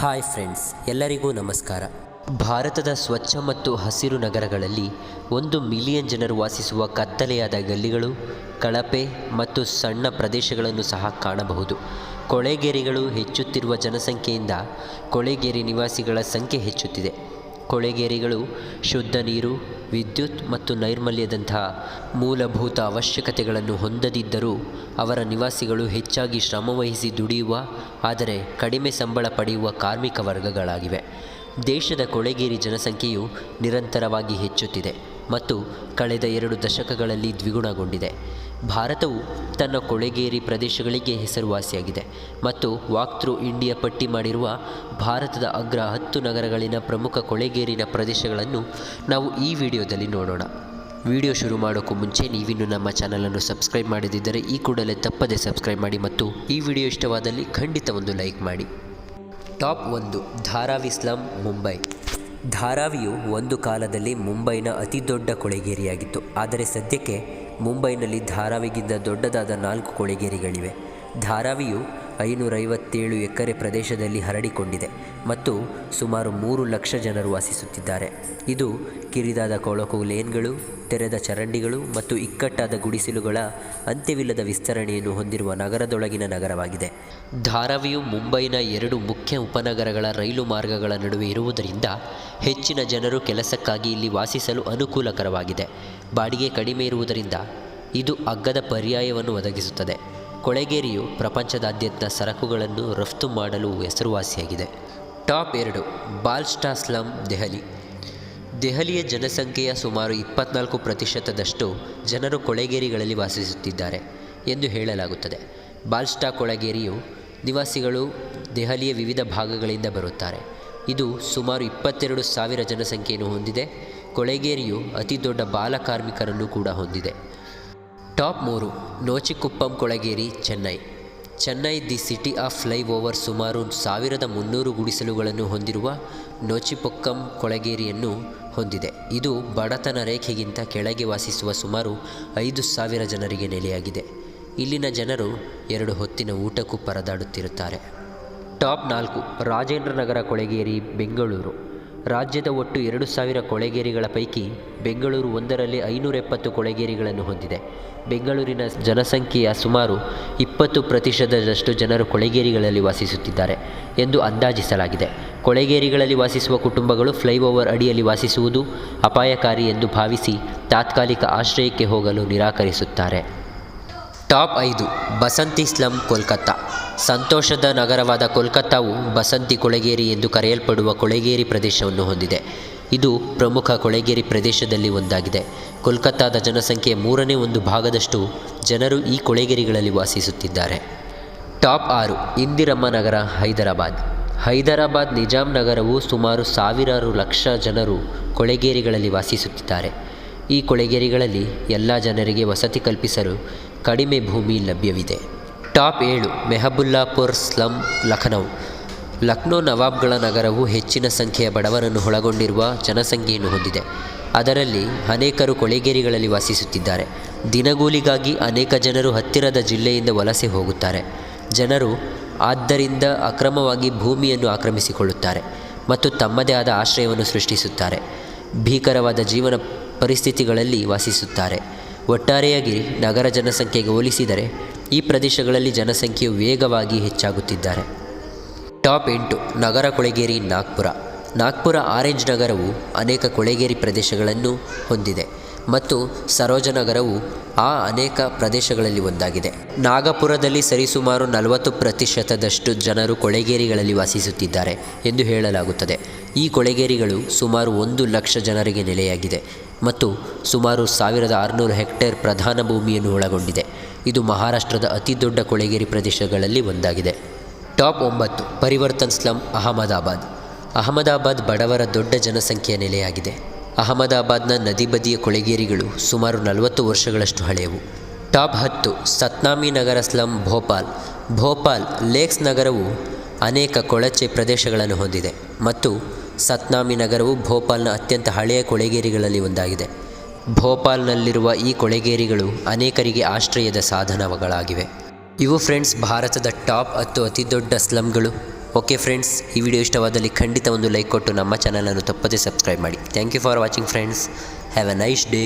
Hi friends ಎಲ್ಲರಿಗೂ ನಮಸ್ಕಾರ. ಭಾರತದ ಸ್ವಚ್ಛ ಮತ್ತು ಹಸಿರು ನಗರಗಳಲ್ಲಿ ಒಂದು ಮಿಲಿಯನ್ ಜನರು ವಾಸಿಸುವ ಕತ್ತಲೆಯಾದ ಗಲ್ಲಿಗಳು, ಕಳಪೆ ಮತ್ತು ಸಣ್ಣ ಪ್ರದೇಶಗಳನ್ನು ಸಹ ಕಾಣಬಹುದು. ಕೊಳೆಗೇರಿಗಳು ಹೆಚ್ಚುತ್ತಿರುವ ಜನಸಂಖ್ಯೆಯಿಂದ ಕೊಳೆಗೇರಿ ನಿವಾಸಿಗಳ ಸಂಖ್ಯೆ ಹೆಚ್ಚುತ್ತಿದೆ. ಕೊಳೆಗೇರಿಗಳು, ಶುದ್ಧ ನೀರು, ವಿದ್ಯುತ್ ಮತ್ತು ನೈರ್ಮಲ್ಯದಂತಹ ಮೂಲಭೂತ ಅವಶ್ಯಕತೆಗಳನ್ನು ಹೊಂದದಿದ್ದರೂ ಅವರ ನಿವಾಸಿಗಳು ಹೆಚ್ಚಾಗಿ ಶ್ರಮವಹಿಸಿ ದುಡಿಯುವ, ಆದರೆ ಕಡಿಮೆ ಸಂಬಳ ಪಡೆಯುವ ಕಾರ್ಮಿಕ ವರ್ಗಗಳಾಗಿವೆ. ದೇಶದ ಕೊಳೆಗೇರಿ ಜನಸಂಖ್ಯೆಯು ನಿರಂತರವಾಗಿ ಹೆಚ್ಚುತ್ತಿದೆ. ಮತ್ತು ಕಳೆದ ಎರಡು ದಶಕಗಳಲ್ಲಿ ದ್ವಿಗುಣಗೊಂಡಿದೆ. ಭಾರತವು ತನ್ನ ಕೊಳೆಗೇರಿ ಪ್ರದೇಶಗಳಿಗೆ ಹೆಸರುವಾಸಿಯಾಗಿದೆ ಮತ್ತು ವಾಕ್ಥ್ರೂ ಇಂಡಿಯಾ ಪಟ್ಟಿ ಮಾಡಿರುವ ಭಾರತದ ಅಗ್ರ ಹತ್ತು ನಗರಗಳಿನ ಪ್ರಮುಖ ಕೊಳೆಗೇರಿನ ಪ್ರದೇಶಗಳನ್ನು ನಾವು ಈ ವಿಡಿಯೋದಲ್ಲಿ ನೋಡೋಣ. ವಿಡಿಯೋ ಶುರು ಮಾಡೋಕ್ಕೂ ಮುಂಚೆ ನೀವಿನ್ನು ನಮ್ಮ ಚಾನಲನ್ನು ಸಬ್ಸ್ಕ್ರೈಬ್ ಮಾಡದಿದ್ದರೆ ಈ ಕೂಡಲೇ ತಪ್ಪದೆ ಸಬ್ಸ್ಕ್ರೈಬ್ ಮಾಡಿ ಮತ್ತು ಈ ವಿಡಿಯೋ ಇಷ್ಟವಾದಲ್ಲಿ ಖಂಡಿತ ಒಂದು ಲೈಕ್ ಮಾಡಿ. ಟಾಪ್ ಒಂದು, ಧಾರಾವಿ ಸ್ಲಂ, ಮುಂಬೈ. ಧಾರಾವಿಯು ಒಂದು ಕಾಲದಲ್ಲಿ ಮುಂಬೈನ ಅತಿ ದೊಡ್ಡ ಕೊಳೆಗೇರಿಯಾಗಿತ್ತು ಆದರೆ ಸದ್ಯಕ್ಕೆ ಮುಂಬೈನಲ್ಲಿ ಧಾರಾವಿಗಿಂತ ದೊಡ್ಡದಾದ ನಾಲ್ಕು ಕೊಳೆಗೇರಿಗಳಿವೆ. ಧಾರಾವಿಯು ಐನೂರೈವತ್ತೇಳು ಎಕರೆ ಪ್ರದೇಶದಲ್ಲಿ ಹರಡಿಕೊಂಡಿದೆ ಮತ್ತು ಸುಮಾರು ಮೂರು ಲಕ್ಷ ಜನರು ವಾಸಿಸುತ್ತಿದ್ದಾರೆ. ಇದು ಕಿರಿದಾದ ಕೊಳಕು ಲೇನ್ಗಳು, ತೆರೆದ ಚರಂಡಿಗಳು ಮತ್ತು ಇಕ್ಕಟ್ಟಾದ ಗುಡಿಸಿಲುಗಳ ಅಂತ್ಯವಿಲ್ಲದ ವಿಸ್ತರಣೆಯನ್ನು ಹೊಂದಿರುವ ನಗರದೊಳಗಿನ ನಗರವಾಗಿದೆ. ಧಾರಾವಿಯು ಮುಂಬೈನ ಎರಡು ಮುಖ್ಯ ಉಪನಗರಗಳ ರೈಲು ಮಾರ್ಗಗಳ ನಡುವೆ ಇರುವುದರಿಂದ ಹೆಚ್ಚಿನ ಜನರು ಕೆಲಸಕ್ಕಾಗಿ ಇಲ್ಲಿ ವಾಸಿಸಲು ಅನುಕೂಲಕರವಾಗಿದೆ. ಬಾಡಿಗೆ ಕಡಿಮೆ ಇರುವುದರಿಂದ ಇದು ಅಗ್ಗದ ಪರ್ಯಾಯವನ್ನು ಒದಗಿಸುತ್ತದೆ. ಕೊಳೆಗೇರಿಯು ಪ್ರಪಂಚದಾದ್ಯಂತ ಸರಕುಗಳನ್ನು ರಫ್ತು ಮಾಡಲು ಹೆಸರುವಾಸಿಯಾಗಿದೆ. ಟಾಪ್ ಎರಡು, ಬಾಲ್ಸ್ಟಾ ಸ್ಲಮ್ ದೆಹಲಿ. ದೆಹಲಿಯ ಜನಸಂಖ್ಯೆಯ ಸುಮಾರು ಇಪ್ಪತ್ನಾಲ್ಕು ಪ್ರತಿಶತದಷ್ಟು ಜನರು ಕೊಳೆಗೇರಿಗಳಲ್ಲಿ ವಾಸಿಸುತ್ತಿದ್ದಾರೆ ಎಂದು ಹೇಳಲಾಗುತ್ತದೆ. ಬಾಲ್ಸ್ಟಾ ಕೊಳೆಗೇರಿಯು ನಿವಾಸಿಗಳು ದೆಹಲಿಯ ವಿವಿಧ ಭಾಗಗಳಿಂದ ಬರುತ್ತಾರೆ. ಇದು ಸುಮಾರು ಇಪ್ಪತ್ತೆರಡು ಸಾವಿರ ಜನಸಂಖ್ಯೆಯನ್ನು ಹೊಂದಿದೆ. ಕೊಳೆಗೇರಿಯು ಅತಿ ದೊಡ್ಡ ಬಾಲ ಕಾರ್ಮಿಕರನ್ನು ಕೂಡ ಹೊಂದಿದೆ. ಟಾಪ್ ಮೂರು, ನೋಚಿಕುಪ್ಪಂ ಕೊಳಗೇರಿ, Chennai. Chennai the city of flyover ಸುಮಾರು ಸಾವಿರದ ಮುನ್ನೂರು ಗುಡಿಸಲುಗಳನ್ನು ಹೊಂದಿರುವ ನೋಚಿಪೊಕ್ಕಂ ಕೊಳಗೇರಿಯನ್ನು ಹೊಂದಿದೆ. ಇದು ಬಡತನ ರೇಖೆಗಿಂತ ಕೆಳಗೆ ವಾಸಿಸುವ ಸುಮಾರು ಐದು ಸಾವಿರ ಜನರಿಗೆ ನೆಲೆಯಾಗಿದೆ. ಇಲ್ಲಿನ ಜನರು ಎರಡು ಹೊತ್ತಿನ ಊಟಕ್ಕೂ ಪರದಾಡುತ್ತಿರುತ್ತಾರೆ. ಟಾಪ್ ನಾಲ್ಕು, ರಾಜೇಂದ್ರನಗರ ಕೊಳಗೇರಿ, ಬೆಂಗಳೂರು. ರಾಜ್ಯದ ಒಟ್ಟು ಎರಡು ಸಾವಿರ ಕೊಳೆಗೇರಿಗಳ ಪೈಕಿ ಬೆಂಗಳೂರು ಒಂದರಲ್ಲಿ ಐನೂರ ಎಪ್ಪತ್ತು ಕೊಳೆಗೇರಿಗಳನ್ನು ಹೊಂದಿದೆ. ಬೆಂಗಳೂರಿನ ಜನಸಂಖ್ಯೆಯ ಸುಮಾರು ಇಪ್ಪತ್ತು ಪ್ರತಿಶತದಷ್ಟು ಜನರು ಕೊಳೆಗೇರಿಗಳಲ್ಲಿ ವಾಸಿಸುತ್ತಿದ್ದಾರೆ ಎಂದು ಅಂದಾಜಿಸಲಾಗಿದೆ. ಕೊಳೆಗೇರಿಗಳಲ್ಲಿ ವಾಸಿಸುವ ಕುಟುಂಬಗಳು ಫ್ಲೈಓವರ್ ಅಡಿಯಲ್ಲಿ ವಾಸಿಸುವುದು ಅಪಾಯಕಾರಿ ಎಂದು ಭಾವಿಸಿ ತಾತ್ಕಾಲಿಕ ಆಶ್ರಯಕ್ಕೆ ಹೋಗಲು ನಿರಾಕರಿಸುತ್ತಾರೆ. ಟಾಪ್ ಐದು ಬಸಂತಿ ಸ್ಲಂ, ಕೋಲ್ಕತ್ತಾ. ಸಂತೋಷದ ನಗರವಾದ ಕೋಲ್ಕತ್ತಾವು ಬಸಂತಿ ಕೊಳೆಗೇರಿ ಎಂದು ಕರೆಯಲ್ಪಡುವ ಕೊಳೆಗೇರಿ ಪ್ರದೇಶವನ್ನು ಹೊಂದಿದೆ. ಇದು ಪ್ರಮುಖ ಕೊಳೆಗೇರಿ ಪ್ರದೇಶದಲ್ಲಿ ಒಂದಾಗಿದೆ. ಕೋಲ್ಕತ್ತಾದ ಜನಸಂಖ್ಯೆಯ ಮೂರನೇ ಒಂದು ಭಾಗದಷ್ಟು ಜನರು ಈ ಕೊಳೆಗೇರಿಗಳಲ್ಲಿ ವಾಸಿಸುತ್ತಿದ್ದಾರೆ. ಟಾಪ್ ಆರು, ಇಂದಿರಮ್ಮ ನಗರ, ಹೈದರಾಬಾದ್. ಹೈದರಾಬಾದ್ ನಿಜಾಂ ನಗರವು ಸುಮಾರು ಸಾವಿರಾರು ಲಕ್ಷ ಜನರು ಕೊಳೆಗೇರಿಗಳಲ್ಲಿ ವಾಸಿಸುತ್ತಿದ್ದಾರೆ. ಈ ಕೊಳೆಗೇರಿಗಳಲ್ಲಿ ಎಲ್ಲ ಜನರಿಗೆ ವಸತಿ ಕಲ್ಪಿಸಲು ಕಡಿಮೆ ಭೂಮಿ ಲಭ್ಯವಿದೆ. ಟಾಪ್ ಏಳು ಮೆಹಬುಲ್ಲಾಪುರ್ ಸ್ಲಂ, ಲಖನೌ. ಲಕ್ನೋ ನವಾಬ್ಗಳ ನಗರವು ಹೆಚ್ಚಿನ ಸಂಖ್ಯೆಯ ಬಡವರನ್ನು ಒಳಗೊಂಡಿರುವ ಜನಸಂಖ್ಯೆಯನ್ನು ಹೊಂದಿದೆ. ಅದರಲ್ಲಿ ಅನೇಕರು ಕೊಳೆಗೇರಿಗಳಲ್ಲಿ ವಾಸಿಸುತ್ತಿದ್ದಾರೆ. ದಿನಗೂಲಿಗಾಗಿ ಅನೇಕ ಜನರು ಹತ್ತಿರದ ಜಿಲ್ಲೆಯಿಂದ ವಲಸೆ ಹೋಗುತ್ತಾರೆ. ಜನರು ಆದ್ದರಿಂದ ಅಕ್ರಮವಾಗಿ ಭೂಮಿಯನ್ನು ಆಕ್ರಮಿಸಿಕೊಳ್ಳುತ್ತಾರೆ ಮತ್ತು ತಮ್ಮದೇ ಆದ ಆಶ್ರಯವನ್ನು ಸೃಷ್ಟಿಸುತ್ತಾರೆ. ಭೀಕರವಾದ ಜೀವನ ಪರಿಸ್ಥಿತಿಗಳಲ್ಲಿ ವಾಸಿಸುತ್ತಾರೆ. ಒಟ್ಟಾರೆಯಾಗಿ ನಗರ ಜನಸಂಖ್ಯೆಗೆ ಹೋಲಿಸಿದರೆ ಈ ಪ್ರದೇಶಗಳಲ್ಲಿ ಜನಸಂಖ್ಯೆಯು ವೇಗವಾಗಿ ಹೆಚ್ಚಾಗುತ್ತಿದ್ದಾರೆ. ಟಾಪ್ ಎಂಟು, ನಗರ ಕೊಳೆಗೇರಿ, ನಾಗ್ಪುರ. ನಾಗ್ಪುರ ಆರೆಂಜ್ ನಗರವು ಅನೇಕ ಕೊಳೆಗೇರಿ ಪ್ರದೇಶಗಳನ್ನು ಹೊಂದಿದೆ ಮತ್ತು ಸರೋಜ ನಗರವು ಆ ಅನೇಕ ಪ್ರದೇಶಗಳಲ್ಲಿ ಒಂದಾಗಿದೆ. ನಾಗಪುರದಲ್ಲಿ ಸರಿಸುಮಾರು ನಲವತ್ತು ಪ್ರತಿಶತದಷ್ಟು ಜನರು ಕೊಳೆಗೇರಿಗಳಲ್ಲಿ ವಾಸಿಸುತ್ತಿದ್ದಾರೆ ಎಂದು ಹೇಳಲಾಗುತ್ತದೆ. ಈ ಕೊಳೆಗೇರಿಗಳು ಸುಮಾರು ಒಂದು ಲಕ್ಷ ಜನರಿಗೆ ನೆಲೆಯಾಗಿದೆ ಮತ್ತು ಸುಮಾರು ಸಾವಿರದ ಆರುನೂರು ಹೆಕ್ಟೇರ್ ಪ್ರಧಾನ ಭೂಮಿಯನ್ನು ಒಳಗೊಂಡಿದೆ. ಇದು ಮಹಾರಾಷ್ಟ್ರದ ಅತಿ ದೊಡ್ಡ ಕೊಳೆಗೇರಿ ಪ್ರದೇಶಗಳಲ್ಲಿ ಒಂದಾಗಿದೆ. ಟಾಪ್ ಒಂಬತ್ತು, ಪರಿವರ್ತನ್ ಸ್ಲಂ, ಅಹಮದಾಬಾದ್. ಅಹಮದಾಬಾದ್ ಬಡವರ ದೊಡ್ಡ ಜನಸಂಖ್ಯೆಯ ನೆಲೆಯಾಗಿದೆ. ಅಹಮದಾಬಾದ್ನ ನದಿ ಬದಿಯ ಕೊಳೆಗೇರಿಗಳು ಸುಮಾರು ನಲವತ್ತು ವರ್ಷಗಳಷ್ಟು ಹಳೆಯವು. ಟಾಪ್ ಹತ್ತು, ಸತ್ನಾಮಿ ನಗರ ಸ್ಲಂ, ಭೋಪಾಲ್. ಭೋಪಾಲ್, ಲೇಕ್ಸ್ ನಗರವು ಅನೇಕ ಕೊಳಚೆ ಪ್ರದೇಶಗಳನ್ನು ಹೊಂದಿದೆ ಮತ್ತು ಸತ್ನಾಮಿ ನಗರವು ಭೋಪಾಲ್ನ ಅತ್ಯಂತ ಹಳೆಯ ಕೊಳೆಗೇರಿಗಳಲ್ಲಿ ಒಂದಾಗಿದೆ. ಭೋಪಾಲ್ನಲ್ಲಿರುವ ಈ ಕೊಳೆಗೇರಿಗಳು ಅನೇಕರಿಗೆ ಆಶ್ರಯದ ಸಾಧನಗಳಾಗಿವೆ. ಇವು ಫ್ರೆಂಡ್ಸ್ ಭಾರತದ ಟಾಪ್ ಹತ್ತು ಅತಿ ದೊಡ್ಡ ಸ್ಲಮ್ಗಳು ಓಕೆ ಫ್ರೆಂಡ್ಸ್ ಈ ವಿಡಿಯೋ ಇಷ್ಟವಾದಲ್ಲಿ ಖಂಡಿತ ಒಂದು ಲೈಕ್ ಕೊಟ್ಟು ನಮ್ಮ ಚಾನಲನ್ನು ತಪ್ಪದೇ ಸಬ್ಸ್ಕ್ರೈಬ್ ಮಾಡಿ. Thank you for watching friends have a nice day